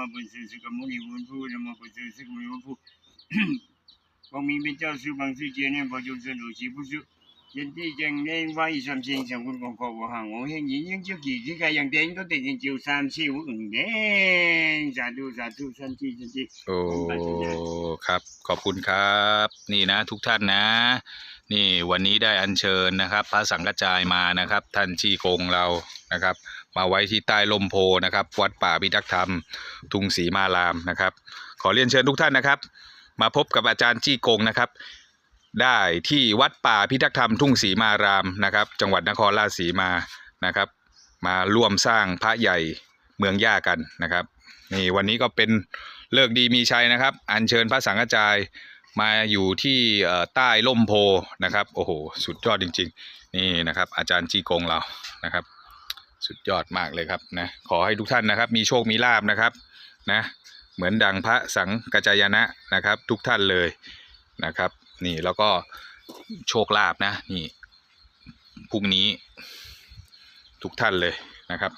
มาบุญสือสุกมุนีบุญผู้นโมบุญสือสุกมุนีบุญผู้光明เป็นเจ้าสุบังสุเจเนี่ยพอจุสนุชีผู้สุยันที่จังเนี่ยว่าอีสามสิ่งสองคนของขอบหังโอ้เห็นยิ่งยิ่งจุกี่ที่กายังเด่นก็เด่นจริงๆสามสี่หุ่นเด่นสาธุสาธุสันติสันติโอ้ครับ ขอบคุณครับ นี่นะ ทุกท่านนะนี่วันนี้ได้อัญเชิญนะครับ พระสังฆจจายมานะครับ ท่านชีกงเรานะครับ มาไว้ที่ใต้ลมโพนะครับ วัดป่าพิทักษ์ธรรม ทุงศรีมารามนะครับ ขอเรียนเชิญทุกท่านนะครับ มาพบกับอาจารย์จี้กงนะครับ ได้ที่วัดป่าพิทักษ์ธรรม ทุ่งศรีมารามนะครับ จังหวัดนครราชสีมานะครับ มาร่วมสร้างพระใหญ่เมืองย่ากันนะครับนี่วันนี้ก็เป็นเลิกดีมีชัยนะครับ อัญเชิญพระสังฆจายมาอยู่ที่ใต้ล่มโพนะครับ โอ้โห สุดยอดจริง ๆ นี่นะครับ อาจารย์จีกงเรานะครับ สุดยอดมากเลยครับนะขอให้ทุกท่านนะครับ มีโชคมีลาบนะครับนะเหมือนดังพระสังกัจจายนะนะครับ ทุกท่านเลยนะครับ นี่แล้วก็โชคลาบนะนี่พรุ่งนี้ทุกท่านเลยนะครับ